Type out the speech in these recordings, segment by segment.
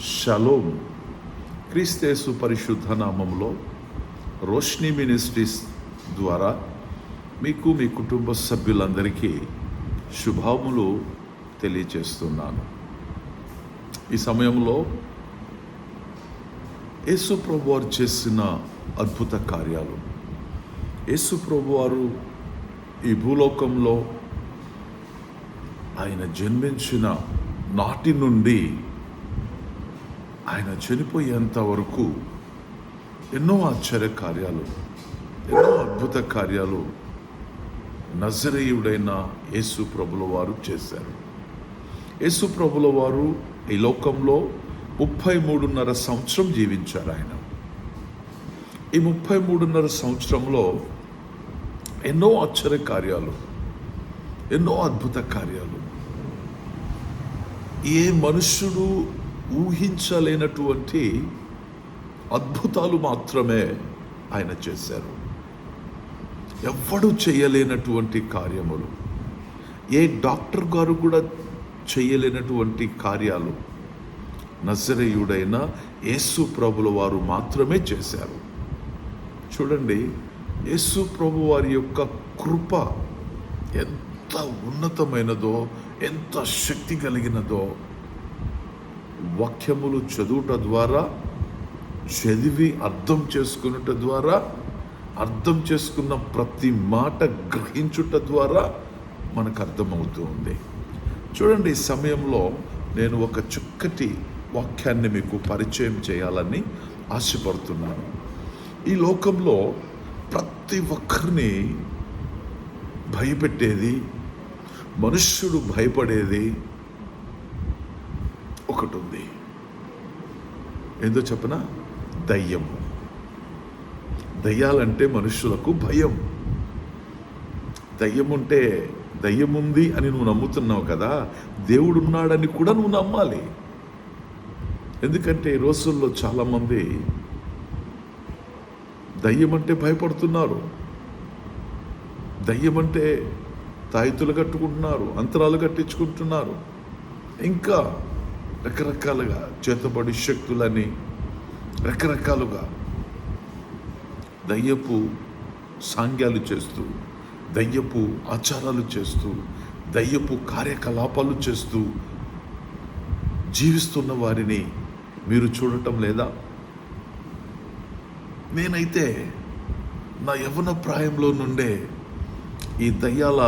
Shalom క్రీస్తేసు పరిశుద్ధ నామంలో Roshni ministries ద్వారా మీకు మీ కుటుంబ సభ్యులందరికీ శుభాములు తెలియచేస్తున్నాను ఈ సమయంలో యేసు ప్రభు వారు చేసిన అద్భుత కార్యాలు. యేసు ప్రభు వారు ఈ భూలోకంలో ఆయన జన్మించిన నాటి నుండి ఆయన చనిపోయేంత వరకు ఎన్నో ఆశ్చర్య కార్యాలు ఎన్నో అద్భుత కార్యాలు నజరేయుడైన యేసు ప్రభుల వారు చేశారు. యేసు ప్రభుల వారు ఈ లోకంలో ముప్పై మూడున్నర సంవత్సరం జీవించారు ఆయన. ఈ ముప్పై మూడున్నర సంవత్సరంలో ఎన్నో ఆశ్చర్య కార్యాలు ఎన్నో అద్భుత కార్యాలు. ఏ మనుష్యుడు ఊహించలేనటువంటి అద్భుతాలు మాత్రమే ఆయన చేశారు. ఎవ్వడు చేయలేనటువంటి కార్యములు. ఏ డాక్టర్ గారు కూడా చేయలేనటువంటి కార్యాలు. నజరేయుడైన యేసు ప్రభుల వారు మాత్రమే చేశారు. చూడండి యేసు ప్రభు వారి యొక్క కృప ఎంత ఉన్నతమైనదో ఎంత శక్తి కలిగినదో వాక్యములు చదువుట ద్వారా చదివి అర్థం చేసుకునుట ద్వారా అర్థం చేసుకున్న ప్రతి మాట గ్రహించుట ద్వారా మనకు అర్థమవుతూ ఉంది. చూడండి ఈ సమయంలో నేను ఒక చుక్కటి వాక్యాన్ని మీకు పరిచయం చేయాలని ఆశపడుతున్నాను. ఈ లోకంలో ప్రతి ఒక్కరిని భయపెట్టేది మనుష్యుడు భయపడేది ఒకటి ఉంది ఏందో చెప్పన? దయ్యము. దయ్యాలంటే మనుషులకు భయం. దయ్యం ఉంటే దయ్యం ఉంది అని నువ్వు నమ్ముతున్నావు కదా దేవుడు ఉన్నాడని కూడా నువ్వు నమ్మాలి. ఎందుకంటే ఈ రోజుల్లో చాలామంది దయ్యం అంటే భయపడుతున్నారు. దయ్యం అంటే తాయితులు కట్టుకుంటున్నారు అంతరాలు కట్టించుకుంటున్నారు. ఇంకా రకరకాలుగా చేతబడి శక్తులని రకరకాలుగా దయ్యపు సాంగ్యాలు చేస్తూ దయ్యపు ఆచారాలు చేస్తూ దయ్యపు కార్యకలాపాలు చేస్తూ జీవిస్తున్న వారిని మీరు చూడటం లేదా? నేనైతే నా యవ్వన ప్రాయంలో నుండే ఈ దయ్యాల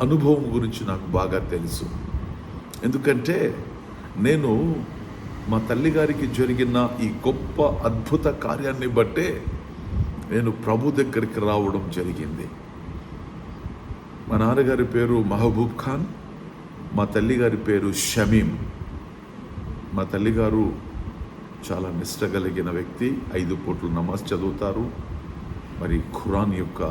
అనుభవం గురించి నాకు బాగా తెలుసు. ఎందుకంటే నేను మా తల్లిగారికి జరిగిన ఈ గొప్ప అద్భుత కార్యాన్ని బట్టే నేను ప్రభు దగ్గరికి రావడం జరిగింది. మా నాన్నగారి పేరు మహబూబ్ ఖాన్ మా తల్లిగారి పేరు షమీం. మా తల్లిగారు చాలా నిష్ట కలిగిన వ్యక్తి ఐదు పూట్లు నమాజ్ చదువుతారు. మరి ఖురాన్ యొక్క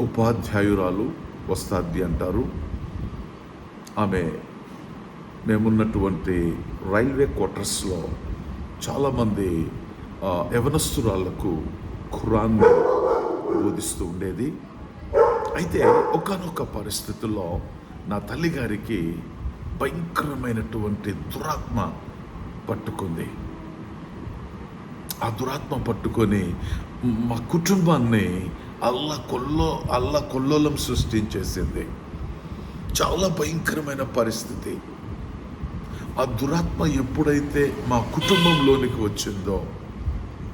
ఉపాధ్యాయురాలు వస్తాద్ది అంటారు. ఆమె మేమున్నటువంటి రైల్వే క్వార్టర్స్లో చాలామంది యవనస్తురాళ్ళకు ఖురాన్ని బోధిస్తూ ఉండేది. అయితే ఒకనొక పరిస్థితుల్లో నా తల్లిగారికి భయంకరమైనటువంటి దురాత్మ పట్టుకుంది. ఆ దురాత్మ పట్టుకొని మా కుటుంబాన్ని అల్ల కొల్లో అల్ల కొల్లోలం సృష్టించేసింది. చాలా భయంకరమైన పరిస్థితి. ఆ దురాత్మ ఎప్పుడైతే మా కుటుంబంలోనికి వచ్చిందో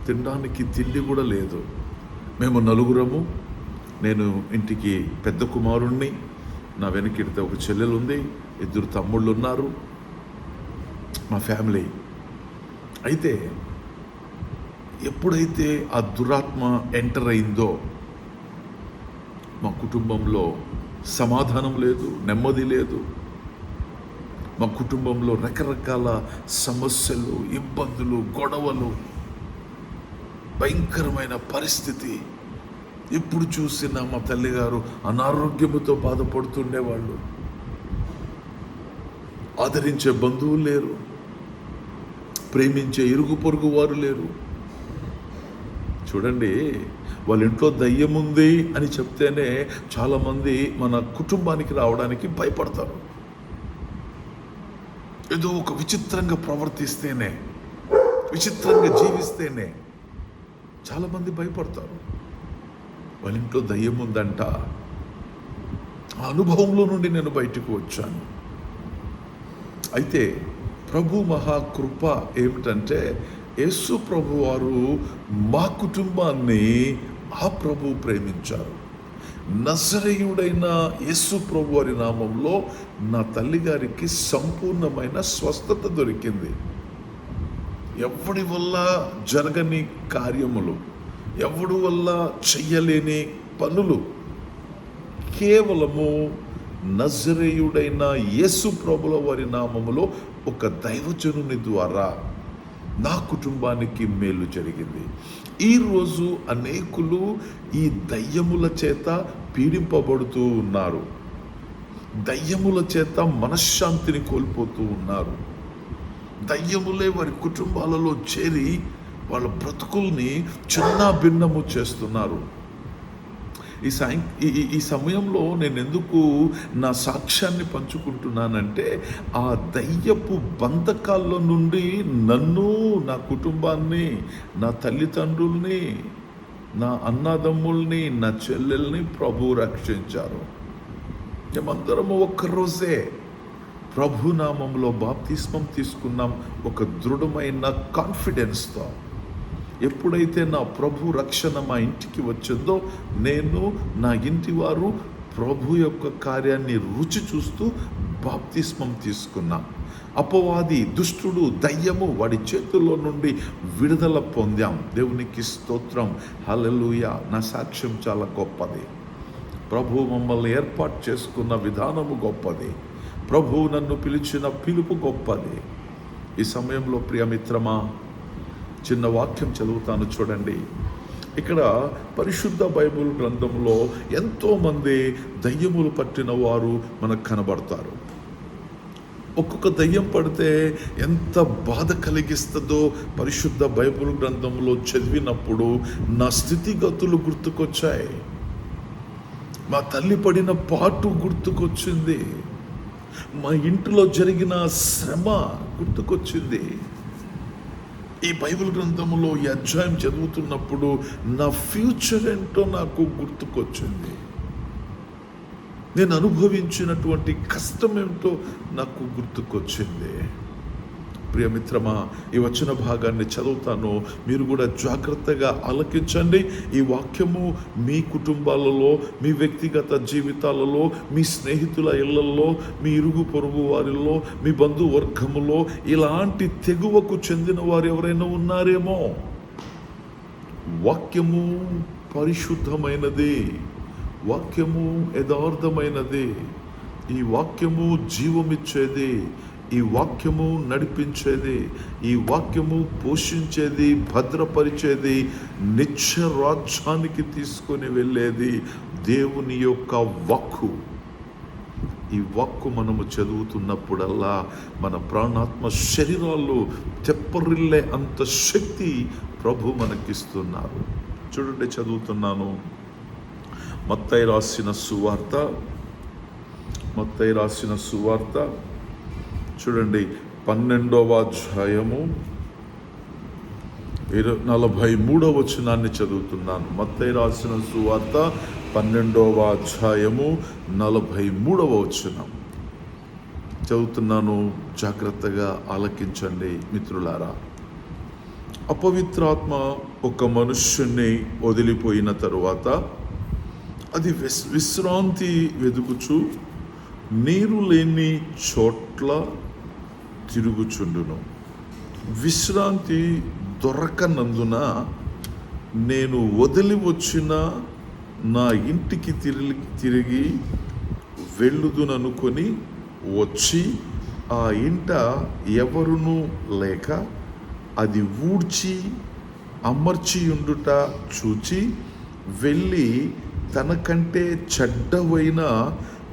తినడానికి తిండి కూడా లేదు. మేము నలుగురము నేను ఇంటికి పెద్ద కుమారుణ్ణి నా వెనకిడితే ఒక చెల్లెలు ఉంది ఇద్దరు తమ్ముళ్ళు ఉన్నారు మా ఫ్యామిలీ. అయితే ఎప్పుడైతే ఆ దురాత్మ ఎంటర్ అయిందో మా కుటుంబంలో సమాధానం లేదు నెమ్మది లేదు మా కుటుంబంలో రకరకాల సమస్యలు ఇబ్బందులు గొడవలు భయంకరమైన పరిస్థితి. ఎప్పుడు చూసినా మా తల్లిగారు అనారోగ్యముతో బాధపడుతుండేవాళ్ళు. ఆదరించే బంధువులు లేరు. ప్రేమించే ఇరుగు పొరుగు వారు లేరు. చూడండి వాళ్ళ ఇంట్లో దయ్యం ఉంది అని చెప్తేనే చాలామంది మన కుటుంబానికి రావడానికి భయపడతారు. ఏదో ఒక విచిత్రంగా ప్రవర్తిస్తేనే విచిత్రంగా జీవిస్తేనే చాలామంది భయపడతారు. వాళ్ళ ఇంట్లో దయ్యం ఉందంట. ఆ అనుభవంలో నుండి నేను బయటకు వచ్చాను. అయితే ప్రభు మహాకృప ఏమిటంటే యేసు ప్రభు వారు మా కుటుంబాన్ని ఆ ప్రభు ప్రేమించారు. నజరయుడైన యేసు ప్రభు వారి నామంలో నా తల్లిగారికి సంపూర్ణమైన స్వస్థత దొరికింది. ఎవడి వల్ల జరగని కార్యములు ఎవడి వల్ల చెయ్యలేని పనులు కేవలము నజరేయుడైన యేసు ప్రభుల వారి నామములో ఒక దైవజనుని ద్వారా నా కుటుంబానికి మేలు జరిగింది. ఈరోజు అనేకులు ఈ దయ్యముల చేత పీడింపబడుతూ ఉన్నారు. దయ్యముల చేత మనశ్శాంతిని కోల్పోతూ ఉన్నారు. దయ్యములే వారి కుటుంబాలలో చేరి వాళ్ళ బ్రతుకుల్ని చిన్న భిన్నము చేస్తున్నారు. ఈ సాయం ఈ ఈ- సమయంలో నేను ఎందుకు నా సాక్ష్యాన్ని పంచుకుంటున్నానంటే ఆ దయ్యపు బంధకాల్లో నుండి నన్ను నా కుటుంబాన్ని నా తల్లిదండ్రుల్ని నా అన్నదమ్ముల్ని నా చెల్లెల్ని ప్రభు రక్షించారు. మేమందరము ఒక్కరోజే ప్రభు నామంలో బాప్తిస్మం తీసుకున్నాం ఒక దృఢమైన కాన్ఫిడెన్స్తో ఎప్పుడైతే నా ప్రభు రక్షణ మా ఇంటికి వచ్చిందో నేను నా ఇంటి వారు ప్రభు యొక్క కార్యాన్ని రుచి చూస్తూ బాప్తిస్మం తీసుకున్నాం. అపవాది దుష్టుడు దయ్యము వాడి చేతుల్లో నుండి విడుదల పొందాం. దేవునికి స్తోత్రం. హలలుయ నా సాక్ష్యం చాలా గొప్పది. ప్రభు మమ్మల్ని ఏర్పాటు చేసుకున్న విధానము గొప్పది. ప్రభు నన్ను పిలిచిన పిలుపు గొప్పది. ఈ సమయంలో ప్రియమిత్రమా చిన్న వాక్యం చదువుతాను చూడండి. ఇక్కడ పరిశుద్ధ బైబుల్ గ్రంథంలో ఎంతోమంది దయ్యములు పట్టిన వారు మనకు కనబడతారు. ఒక్కొక్క దయ్యం పడితే ఎంత బాధ కలిగిస్తుందో పరిశుద్ధ బైబుల్ గ్రంథంలో చదివినప్పుడు నా స్థితిగతులు గుర్తుకొచ్చాయి. మా తల్లి పడిన పాటు గుర్తుకొచ్చింది. మా ఇంటిలో జరిగిన శ్రమ గుర్తుకొచ్చింది. ఈ బైబిల్ గ్రంథంలో ఈ అధ్యాయం చదువుతున్నప్పుడు నా ఫ్యూచర్ ఏంటో నాకు గుర్తుకొచ్చింది. నేను అనుభవించినటువంటి కష్టం ఏమిటో నాకు గుర్తుకొచ్చింది. ప్రియమిత్రమా ఈ వచన భాగాన్ని చదువుతాను. మీరు కూడా జాగ్రత్తగా ఆలకించండి. ఈ వాక్యము మీ కుటుంబాలలో మీ వ్యక్తిగత జీవితాలలో మీ స్నేహితుల ఇళ్ళలో మీ ఇరుగు పొరుగు వారిలో మీ బంధువర్గములో ఇలాంటి తెగువకు చెందిన వారు ఎవరైనా ఉన్నారేమో? వాక్యము పరిశుద్ధమైనది. వాక్యము యథార్థమైనది. ఈ వాక్యము జీవమిచ్చేది. ఈ వాక్యము నడిపించేది ఈ వాక్యము పోషించేది భద్రపరిచేది నిత్య రాజ్యానికి తీసుకొని వెళ్ళేది దేవుని యొక్క వాక్కు. ఈ వాక్కు మనము చదువుతున్నప్పుడల్లా మన ప్రాణాత్మ శరీరాల్లో తెప్పరిల్లే అంత శక్తి ప్రభు మనకిస్తున్నారు. చూడండి చదువుతున్నాను. మత్తై రాసిన సువార్త మత్తై రాసిన సువార్త. చూడండి పన్నెండవ అధ్యాయము ఇరు నలభై మూడవ వచనాన్ని చదువుతున్నాను. మత్తయి రాసిన సువార్త పన్నెండవ అధ్యాయము నలభై మూడవ వచనం. చదువుతున్నాను జాగ్రత్తగా ఆలకించండి మిత్రులారా. అపవిత్రాత్మ ఒక మనుష్యుణ్ణి వదిలిపోయిన తరువాత అది విశ్రాంతి వెదుకుచు నీరు లేని చోట్ల తిరుగుచుండును. విశ్రాంతి దొరకనందున నేను వదిలి వచ్చిన నా ఇంటికి తిరిగి తిరిగి వెళ్ళుదుననుకొని వచ్చి ఆ ఇంట ఎవరునూ లేక అది ఊడ్చి అమర్చియుండుట చూచి వెళ్ళి తనకంటే చెడ్డవైన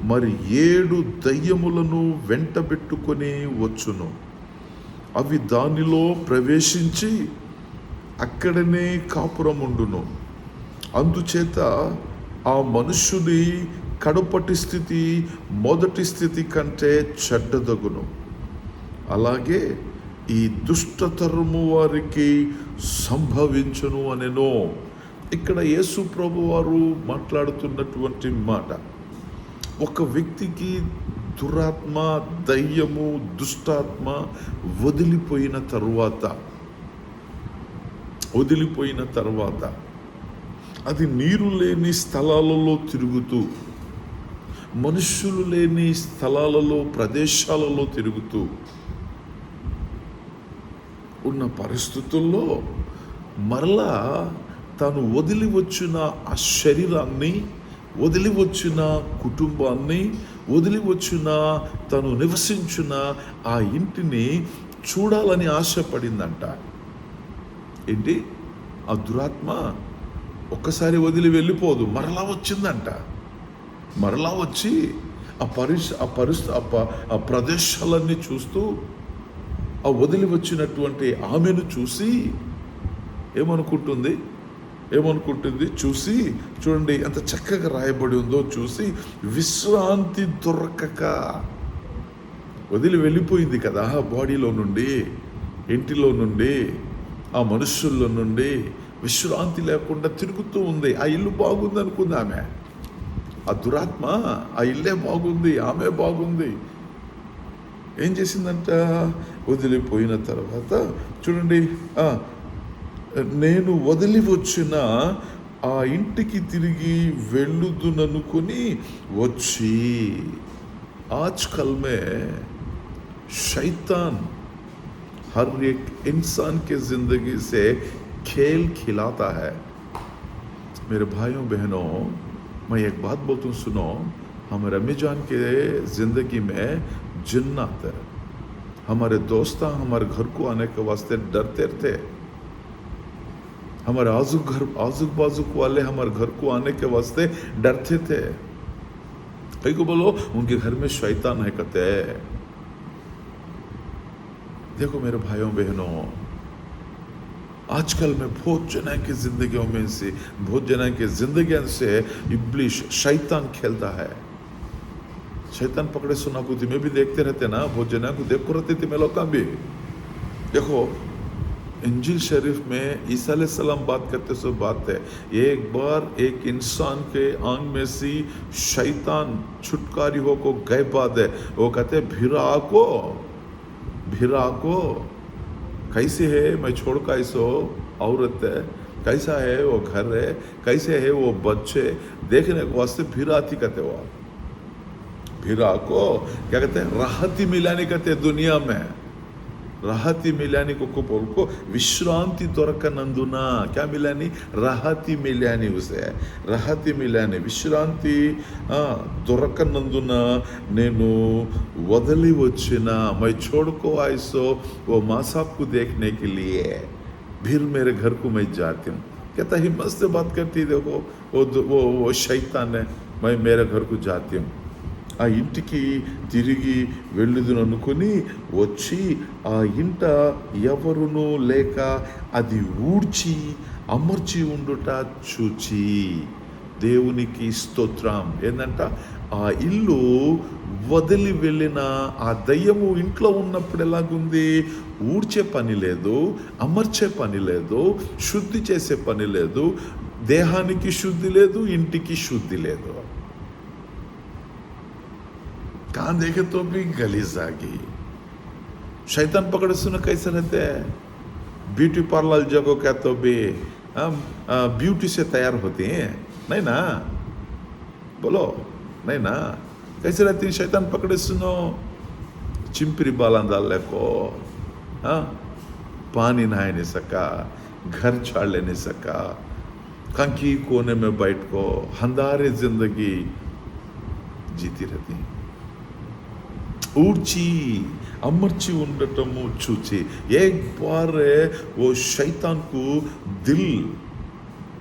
మరి ఏడు దయ్యములను వెంటబెట్టుకొని వచ్చును. అవి దానిలో ప్రవేశించి అక్కడనే కాపురముండును. అందుచేత ఆ మనుష్యుని కడుపటి స్థితి మొదటి స్థితి కంటే చెడ్డదగును. అలాగే ఈ దుష్టతరము వారికి సంభవించును అనెనో. ఇక్కడ యేసు ప్రభు వారు మాట్లాడుతున్నటువంటి మాట. ఒక వ్యక్తికి దురాత్మ దయ్యము దుష్టాత్మ వదిలిపోయిన తరువాత వదిలిపోయిన తర్వాత అది నీరు లేని స్థలాలలో తిరుగుతూ మనుష్యులు లేని స్థలాలలో ప్రదేశాలలో తిరుగుతూ ఉన్న పరిస్థితుల్లో మరలా తను వదిలి వచ్చిన ఆ శరీరాన్ని వదిలి వచ్చిన కుటుంబాన్ని వదిలి వచ్చిన తను నివసించిన ఆ ఇంటిని చూడాలని ఆశపడిందంట. ఏంటి? ఆ దురాత్మ ఒక్కసారి వదిలి వెళ్ళిపోదు మరలా వచ్చిందంట. మరలా వచ్చి ఆ పరిస్ ఆ పరిస్థితి ఆ ప- ఆ ప్రదేశాలన్నీ చూస్తూ ఆ వదిలి వచ్చినటువంటి ఆమెను చూసి ఏమనుకుంటుంది? ఏమనుకుంటుంది? చూసి చూడండి ఎంత చక్కగా రాయబడి ఉందో చూసి విశ్రాంతి దొరకక వదిలి వెళ్ళిపోయింది కదా బాడీలో నుండి ఇంటిలో నుండి ఆ మనుషుల్లో నుండి. విశ్రాంతి లేకుండా తిరుగుతూ ఉంది. ఆ ఇల్లు బాగుంది అనుకుంది ఆమె. ఆ దురాత్మ ఆ ఇల్లే బాగుంది ఆమె బాగుంది. ఏం చేసిందంట? వదిలిపోయిన తర్వాత చూడండి నేను వదిలి వచ్చిన ఆ ఇంటికి తిరిగి వెళ్ళుదుననుకుని వచ్చి آجکل میں شیطان ہر ایک انسان کے زندگی سے کھیل کھلاتا ہے میرے بھائیوں بہنوں میں ایک بات بولتا ہوں سنو ہمارے امی جان کے زندگی میں جنات ہے ہمارے دوستاں ہمارے گھر کو آنے کے واسطے ڈرتے تھے ہمارے آزو گھر آزو بازک والے ہمارے گھر کو آنے کے واسطے ڈرتے تھے۔ کئی کو بولو، ان کے گھر میں شیطان ہے، کہتے دیکھو میرے بھائیوں، بہنوں، آج کل میں بہت جنا کی زندگیوں میں سے، بہت جنا کی زندگیوں سے ابلیش شیطان کھیلتا ہے۔ شیطان پکڑے سنا کو تھی میں بھی دیکھتے رہتے نا، بہت جنا کو دیکھ کو رہتے تھے میں لوگ بھی۔ دیکھو انجل شریف میں عیسیٰ علیہ السلام بات کرتے سے بات ہے۔ ایک بار ایک انسان کے آنگ میں سی شیطان چھٹکاری ہو کو گئے بات ہے۔ وہ کہتے بھیرا کو بھیرا کو، کیسے ہے؟ میں چھوڑ کا ہو عورت ہے۔ کیسا ہے وہ گھر ہے؟ کیسے ہے وہ بچے؟ دیکھنے کے واسطے بھیرا کہتے وہ۔ آپ بھیرا کو، کیا کہتے ہیں؟ راحتی ملانے کہتے دنیا میں۔ راہتی ملانی کوشرانتی تو رکا نندنا کیا ملانی رہتی ملانی اسے رہتی ملانی وشرانتی تو رک نندنا نینو ودلی وچنا میں چھوڑ کو آئسو وہ ماں صاحب کو دیکھنے کے لیے پھر میرے گھر کو میں جاتی ہوں کہتا ہمت سے بات کرتی دیکھو وہ شیطان ہے میں میرے گھر کو جاتی ہوں ఆ ఇంటికి తిరిగి వెళ్ళుదును అనుకుని వచ్చి ఆ ఇంట ఎవరునూ లేక అది ఊడ్చి అమర్చి ఉండుట చూచి. దేవునికి స్తోత్రం. ఏంటంట ఆ ఇల్లు వదిలి వెళ్ళిన ఆ దయ్యము ఇంట్లో ఉన్నప్పుడు ఎలాగుంది? ఊడ్చే పని లేదు అమర్చే పని లేదు శుద్ధి చేసే పని లేదు దేహానికి శుద్ధి లేదు ఇంటికి శుద్ధి లేదు. کان دیکھے تو بھی گلیز آ گئی شیطان پکڑے سنو کیسے رہتے ہیں بیوٹی پارلر جگہ کہ تو بھی بیوٹی سے تیار ہوتے ہیں۔ نہیں نا۔ بولو، نہیں نا۔ کیسے رہتی شیطان پکڑے سنو۔ چمپری بالا ڈالنے کو۔ پانی نہائے نہیں سکا۔ گھر چھاڑ لے نہیں سکا۔ کنکی کونے میں بیٹھ کو۔ ہندارے زندگی جیتی رہتی ہیں۔ ஊர்ச்சி امرچی ఉండటం చూచి ایک بار وہ شیطان کو دل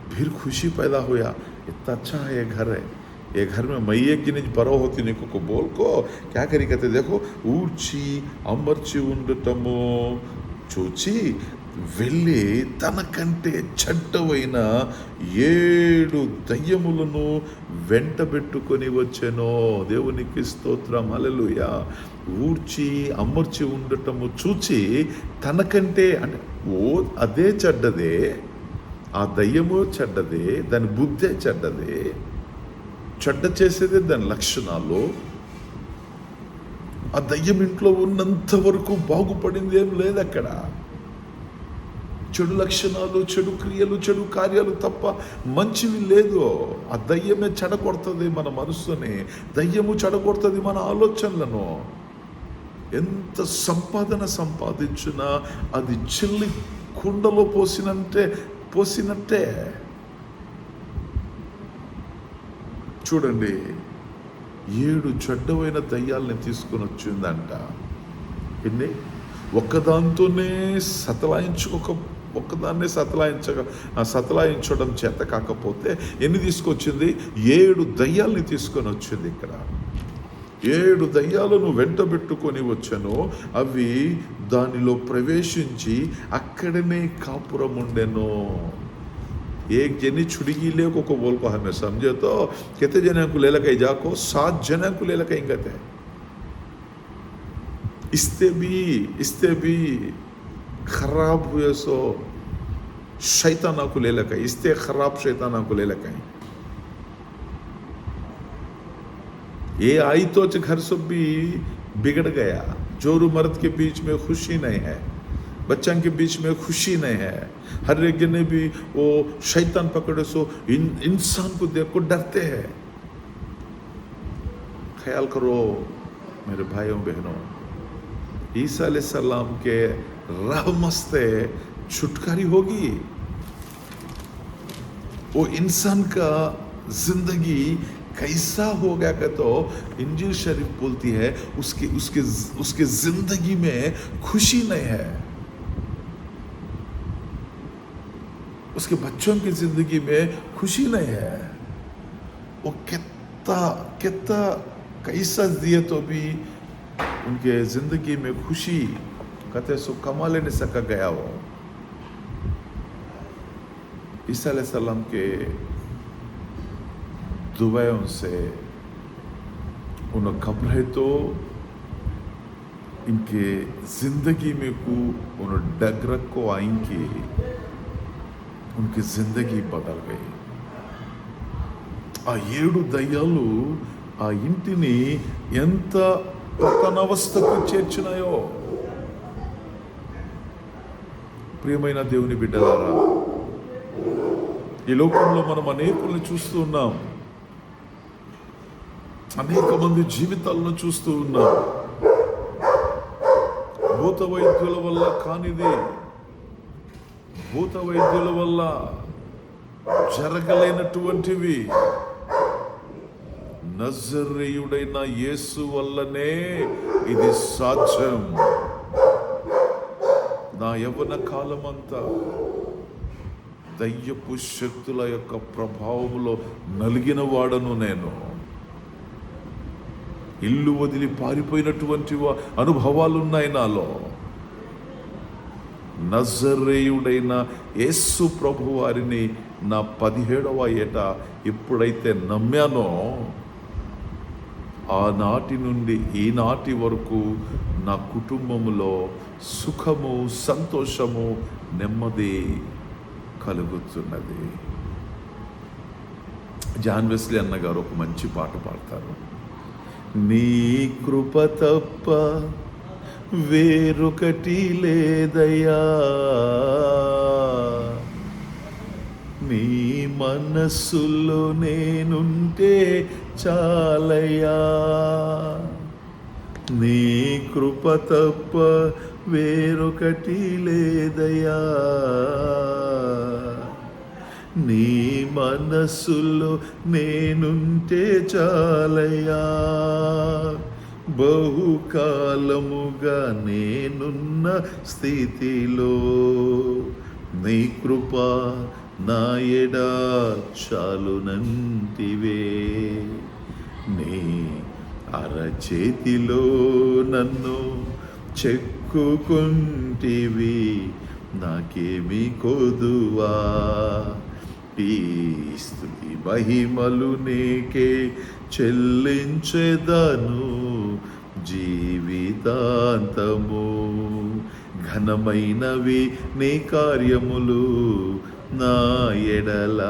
پھر خوشی پیدا ہوا اتنا اچھا ہے یہ گھر ہے یہ گھر میں مئیے کی نہیں پرو ہوتی نہیں کو بول کو کیا کری کہتے دیکھو ఊర్చి అమర్చి ఉండటము చూచి వెళ్ళి తనకంటే చెడ్డవైన ఏడు దయ్యములను వెంటబెట్టుకొని వచ్చెనో. దేవునికి స్తోత్రం. అలలుయ ఊడ్చి అమర్చి ఉండటము చూచి తనకంటే అంటే ఓ అదే చెడ్డదే ఆ దయ్యము చెడ్డదే దాని బుద్ధే చెడ్డదే. చెడ్డ చేసేదే దాని లక్షణాలు. ఆ దయ్యం ఇంట్లో ఉన్నంత వరకు బాగుపడింది ఏం లేదు అక్కడ. చెడు లక్షణాలు చెడు క్రియలు చెడు కార్యాలు తప్ప మంచివి లేదు. ఆ దయ్యమే చెడగొడుతుంది మన మనసుని. దయ్యము చెడగొడుతుంది మన ఆలోచనలను. ఎంత సంపాదన సంపాదించినా అది చిల్లి కుండలో పోసినంటే పోసినట్టే. చూడండి ఏడు చెడ్డమైన దయ్యాలని తీసుకొని వచ్చిందంట. ఎన్ని ఒక్కదాంతోనే సతలాయించుకోక ఒక్కదాన్నే సతలాయించక ఆ సతలాయించడం చేత కాకపోతే ఎన్ని తీసుకొచ్చింది ఏడు దయ్యాల్ని తీసుకొని వచ్చింది ఇక్కడ ఏడు దయ్యాలను వెంటబెట్టుకొని వచ్చాను అవి దానిలో ప్రవేశించి అక్కడనే కాపురం ఉండెను एक जनी छुड़गी ले को को बोल को हमें समझे तो कितने जने को ले लगा जाको सात जने को ले लगा कहते हैं इससे भी इससे भी خراب ہوئے سو شیطانہ کو لے لگائیں اس تے خراب شیطانہ کو لے لکھائی۔ یہ آئی تو گھر سب بھی بگڑ گیا۔ جور مرد کے بیچ میں خوشی نہیں ہے۔ بچوں کے بیچ میں خوشی نہیں ہے۔ ہر ایک نے بھی وہ شیطان پکڑے سو انسان کو دیکھ کو ڈرتے ہیں۔ خیال کرو میرے بھائیوں بہنوں، عیسیٰ علیہ السلام کے رحمست چھٹکاری ہوگی۔ وہ انسان کا زندگی کیسا ہو گیا کہ تو انجیل شریف بولتی ہے، اس کی اس کے اس کے زندگی میں خوشی نہیں ہے۔ اس کے بچوں کی زندگی میں خوشی نہیں ہے۔ وہ کتنا کتنا کیسا دیے تو بھی ان کے زندگی میں خوشی۔ कहते सो कमा ले नहीं सका गया वो ईसा सलाम के दुबैयों से उन खबरें तो इनके जिंदगी में को उन डगरक को आएंगे ఉనికి జిందగీ బదల్ గయి ఆ ఏడు దయ్యాలు ఆ ఇంటిని ఎంత పతనవస్థకు చేర్చినాయో ప్రియమైన దేవుని బిడ్డలారా ఈ లోకంలో మనం అనేకుల్ని చూస్తూ ఉన్నాం. అనేక మంది జీవితాలను చూస్తూ ఉన్నాం. భూత వైద్యుల వల్ల కానిది భూత వైద్యుల వల్ల జరగలేనటువంటివి. నజరేయుడైన యేసు వల్లనే ఇది సాధ్యం. నా యవన కాలమంతా దయ్యపు శక్తుల యొక్క ప్రభావంలో నలిగిన వాడను నేను. ఇల్లు వదిలి పారిపోయినటువంటి అనుభవాలున్నాయి నాలో. నజరేయుడైన యేసు ప్రభు వారిని నా పదిహేడవ ఏట ఎప్పుడైతే నమ్మానో ఆనాటి నుండి ఈనాటి వరకు నా కుటుంబములో సుఖము సంతోషము నెమ్మది కలుగుతున్నది. జాన్ వెస్లీ అన్న గారు ఒక మంచి పాట పాడతారు. నీ కృప తప్ప వేరొకటి లేదయ్యా. నీ మనస్సులో నేనుంటే చాలయ్యా. నీ కృప తప్ప వేరొకటి లేదయా నీ మనస్సులో నేనుంటే చాలయ్యా. బహుకాలముగా నేనున్న స్థితిలో నీ కృప నా ఎడా చాలునంటివే. నీ అరచేతిలో నన్ను చిక్కుకుంటివి నాకేమి కోదువా. ఈ స్థుతి మహిమలు నీకే చెల్లించెదను జీవితాంతము. ఘనమైనవి నీ కార్యములు నా ఎడల.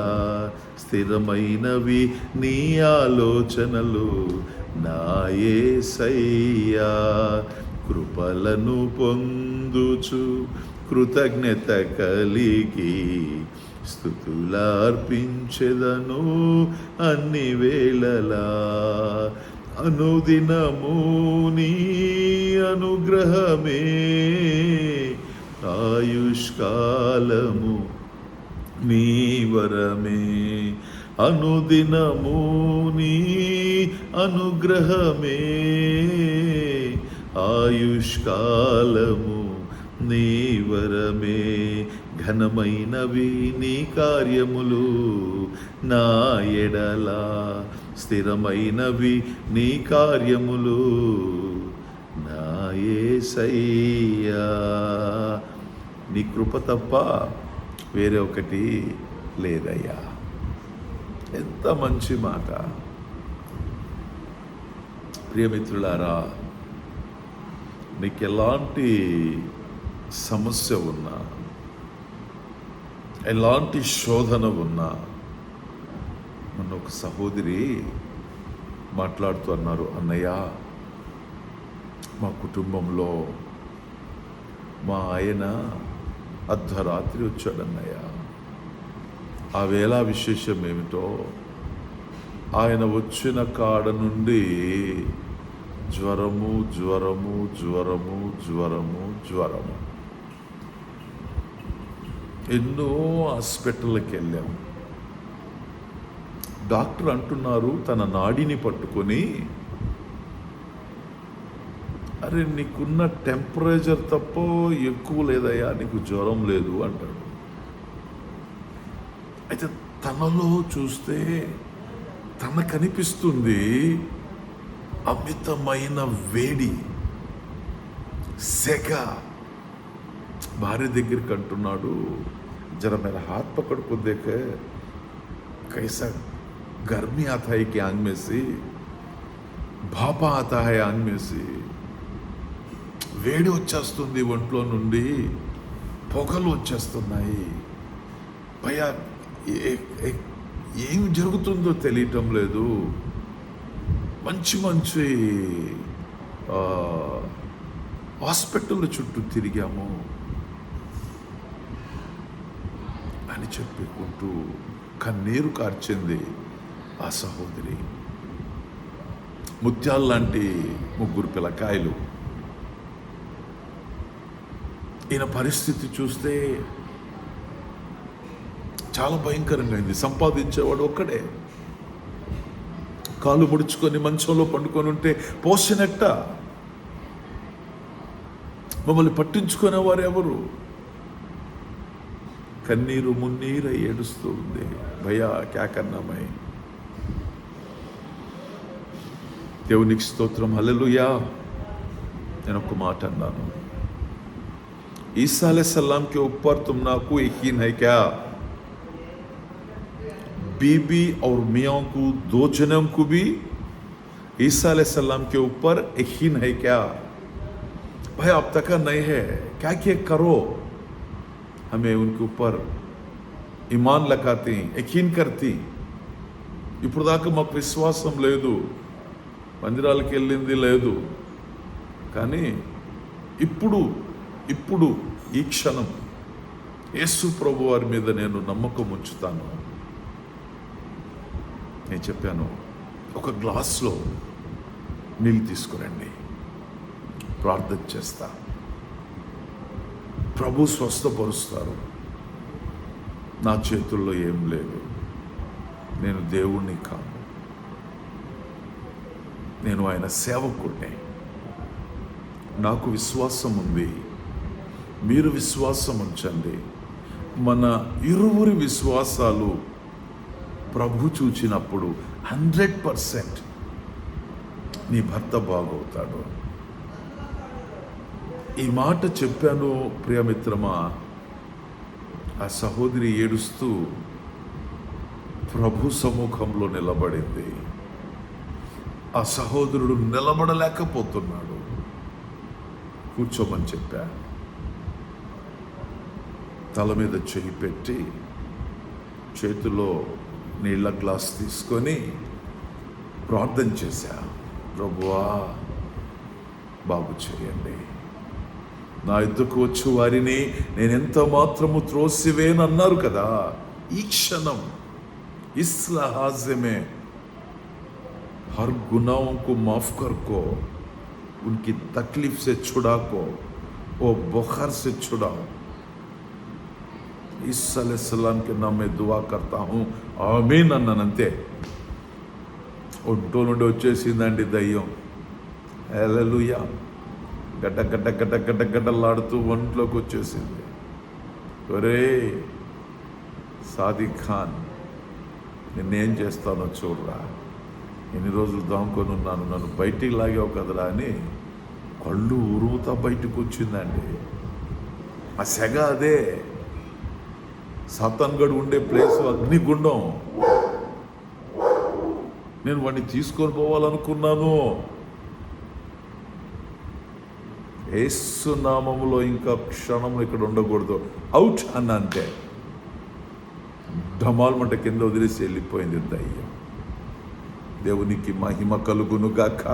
స్థిరమైనవి నీ ఆలోచనలు నాయే సయ్యా కృపలను పొందుచు కృతజ్ఞత కలిగి స్థుతులార్పించెదను అన్ని వేళలా. అనుదినము నీ అనుగ్రహమే. ఆయుష్కాలము నీ వరమే. అనుదినము నీ అనుగ్రహమే. ఆయుష్కాలము నీ వరమే. ఘనమైనవి నీ కార్యములు నా ఎడల. స్థిరమైనవి నీ కార్యములు నా యేసయ్యా నీ కృప తప్ప వేరే ఒకటి లేదయ్యా. ఎంత మంచి మాట. ప్రియమిత్రులారా నీకు ఎలాంటి సమస్య ఉన్నా ఎలాంటి శోధన ఉన్నా మొన్న ఒక సహోదరి మాట్లాడుతూ అన్నారు అన్నయ్య మా కుటుంబంలో మా ఆయన అర్ధరాత్రి వచ్చాడన్నయ్య. ఆ వేళ విశేషం ఏమిటో ఆయన వచ్చిన కాడ నుండి జ్వరము జ్వరము జ్వరము జ్వరము జ్వరము. ఎన్నో హాస్పిటల్కి వెళ్ళాము డాక్టర్ అంటున్నారు తన నాడిని పట్టుకొని అరే నీకున్న టెంపరేచర్ తప్ప ఎక్కువ లేదయ్యా నీకు జ్వరం లేదు అంటాడు. అయితే తనలో చూస్తే తన కనిపిస్తుంది అమితమైన వేడి సెగ. భార్య దగ్గరికి అంటున్నాడు జర హాత్ పక్కడు కొద్దేక కైసా గర్మి అతాయికి ఆంగ్మేసి భాప అతాయ ఆంగ్మేసి వేడి వచ్చేస్తుంది ఒంట్లో నుండి పొగలు వచ్చేస్తున్నాయి. భయా ఏం జరుగుతుందో తెలియటం లేదు. మంచి మంచి హాస్పిటల్ చుట్టూ తిరిగాము అని చెప్పుకుంటూ కన్నీరు కార్చింది ఆ సహోదరి. ముత్యాలు లాంటి ముగ్గురు పిల్లకాయలు. ఈయన పరిస్థితి చూస్తే చాలా భయంకరంగా అయింది. సంపాదించేవాడు ఒక్కడే. కాలు పొడుచుకొని మంచంలో పండుకొని ఉంటే పోసినట్ట? మమ్మల్ని పట్టించుకునే వారు ఎవరు? కన్నీరు మున్నీర ఏడుస్తూ ఉంది. భయా కేకన్నమై. దేవునికి స్తోత్రం. హలలుయా నేను ఒక మాట అన్నాను. ఈసాలే సల్లాంకి ఉప్పర్ తుమ్ నాకు ఎక్కినైకా बीबी और मियाँ को दो जन्म को भी ईसा सलाम के ऊपर यकीन है क्या भाई अब तक नहीं है क्या क्या करो हमें उनके ऊपर ईमान लगाती यकीन करती ఇప్పుడు దాకా మాకు విశ్వాసం లేదు మందిరాలకు వెళ్ళింది లేదు కానీ ఇప్పుడు ఇప్పుడు ఈ క్షణం యేసు ప్రభు వారి మీద నేను నమ్మకం ఉంచుతాను నేను చెప్పాను ఒక గ్లాస్లో నీళ్ళు తీసుకురండి. ప్రార్థన చేస్తా. ప్రభు స్వస్థపరుస్తారు. నా చేతుల్లో ఏం లేదు. నేను దేవుణ్ణి కాను. నేను ఆయన సేవకుడిని నాకు విశ్వాసం ఉంది. మీరు విశ్వాసం ఉంచండి. మన ఇరువురి విశ్వాసాలు ప్రభు చూచినప్పుడు హండ్రెడ్ పర్సెంట్ నీ భర్త బాగవుతాడు. ఈ మాట చెప్పాను ప్రియమిత్రమా ఆ సహోదరి ఏడుస్తూ ప్రభు సముఖంలో నిలబడింది. ఆ సహోదరుడు నిలబడలేకపోతున్నాడు. కూర్చోమని చెప్పా. తల మీద చెయ్యి పెట్టి చేతిలో నీళ్ళ గ్లాస్ తీసుకొని ప్రార్థన చేశా. ప్రభువా، బాగు చేయండి. నా యుద్ధకు వచ్చు వారిని నేనెంత మాత్రము త్రోసివేనన్నారు కదా، ఈ క్షణం اسلا حاضے میں ہر گناہوں کو معاف کر کو ان کی تکلیف سے چھڑا کو وہ بخار سے چھڑاؤ اس علیہ السلام کے نام میں دعا کرتا ہوں ఆమీన్ అన్నానంతే. ఒంటో నుండి వచ్చేసిందండి దయ్యం. ఎలలుయ గడ్డ గడ్డ గడ్డ గడ్డ గడ్డలాడుతూ ఒంట్లోకి వచ్చేసింది. ఒరే సాదిక్ ఖాన్ నిన్నేం చేస్తానో చూడరా. ఎన్ని రోజులు దాముకొని ఉన్నాను నన్ను బయటికి లాగావు కదరా అని కళ్ళు ఉరుముతా బయటకు వచ్చిందండి ఆ సెగ అదే. సతన్గడు ఉండే ప్లేస్ అగ్నిగుండం. నేను వాడిని తీసుకొని పోవాలనుకున్నాను. ఏసునామంలో ఇంకా క్షణం ఇక్కడ ఉండకూడదు. అవుట్ అన్న అంటే ఢమాల్మంట కింద వదిలేసి వెళ్ళిపోయింది దయ్యం. దేవునికి మహిమ కలుగును గాక.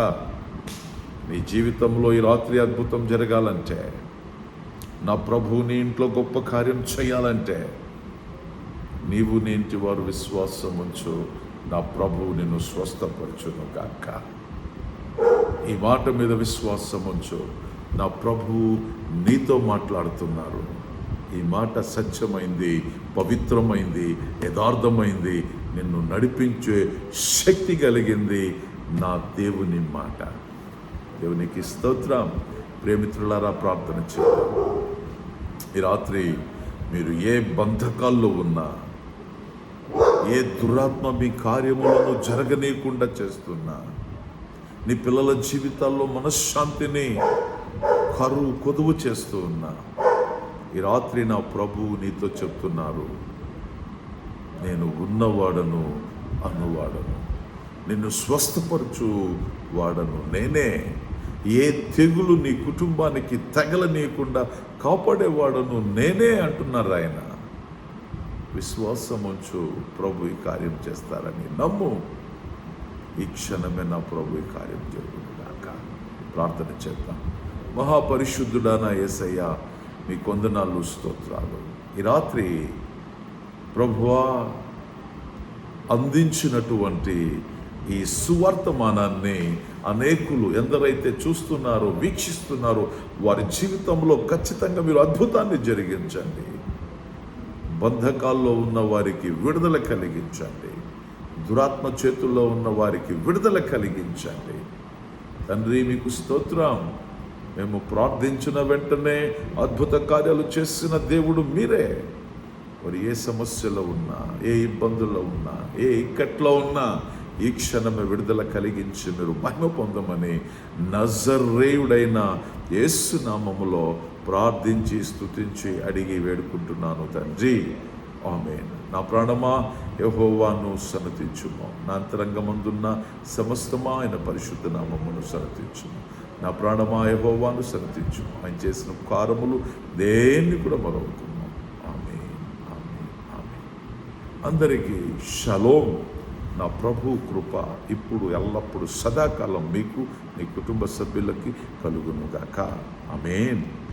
నీ జీవితంలో ఈ రాత్రి అద్భుతం జరగాలంటే. నా ప్రభువు నీ ఇంట్లో గొప్ప కార్యం చేయాలంటే. నీవు నేంటి వారు విశ్వాసం ఉంచు. నా ప్రభువు నిన్ను స్వస్థపరచును కాక ఈ మాట మీద విశ్వాసం ఉంచు. నా ప్రభువు నీతో మాట్లాడుతున్నారు. ఈ మాట సత్యమైంది పవిత్రమైంది యథార్థమైంది. నిన్ను నడిపించే శక్తి కలిగింది నా దేవుని మాట. దేవునికి స్తోత్రం. ప్రేమిత్రులారా ప్రార్థన చేయాలి ఈ రాత్రి మీరు ఏ బంధకాల్లో ఉన్నా ఏ దురాత్మ మీ కార్యములను జరగనీయకుండా చేస్తున్నా. నీ పిల్లల జీవితాల్లో మనశ్శాంతిని కరువు కొదువు చేస్తూ ఉన్నా. ఈ రాత్రి నా ప్రభువు నీతో చెప్తున్నారు నేను ఉన్నవాడను అనువాడను నిన్ను స్వస్థపరచు వాడను. నేనే ఏ తెగులు నీ కుటుంబానికి తగలనీయకుండా కాపాడేవాడను నేనే అంటున్నారు ఆయన. విశ్వాసం ఉంచు ప్రభు ఈ కార్యం చేస్తారని నమ్ము. ఈ క్షణమే నా ప్రభు ఈ కార్యం జరుగుతుందాక ప్రార్థన చేద్దాం. మహాపరిశుద్ధుడాన యేసయ్య మీ కొందనాలు స్తోత్రాలు. ఈ రాత్రి ప్రభువా అందించినటువంటి ఈ సువర్తమానాన్ని అనేకులు ఎందరైతే చూస్తున్నారో వీక్షిస్తున్నారో వారి జీవితంలో ఖచ్చితంగా మీరు అద్భుతాన్ని జరిగించండి. బంధకాల్లో ఉన్న వారికి విడుదల కలిగించండి. దురాత్మ చేతుల్లో ఉన్న వారికి విడుదల కలిగించండి. తండ్రి మీకు స్తోత్రం. మేము ప్రార్థించిన వెంటనే అద్భుత కార్యాలు చేసిన దేవుడు మీరే. మరి ఏ సమస్యలో ఉన్నా ఏ ఇబ్బందుల్లో ఉన్నా ఏ ఇక్కట్లో ఉన్నా ఈ క్షణమే విడుదల కలిగించి మీరు మహిమ పొందమని నజరేయుడైన యేసునామములో ప్రార్థించి స్తుతించి అడిగి వేడుకుంటున్నాను తండ్రి. ఆమె నా ప్రాణమా యహోవాను సన్నతించుము. నా అంతరంగమందున్న సమస్తమా ఆయన పరిశుద్ధ నామమును సన్నతించుము. నా ప్రాణమా యహోవాను సన్నతించుము. ఆయన చేసిన కారములు దేన్ని కూడా మరవుతున్నాం ఆమె ఆమె ఆమె అందరికీ షలోం. నా ప్రభు కృప ఇప్పుడు ఎల్లప్పుడూ సదాకాలం మీకు మీ కుటుంబ సభ్యులకి కలుగునుగాక. ఆమెన్.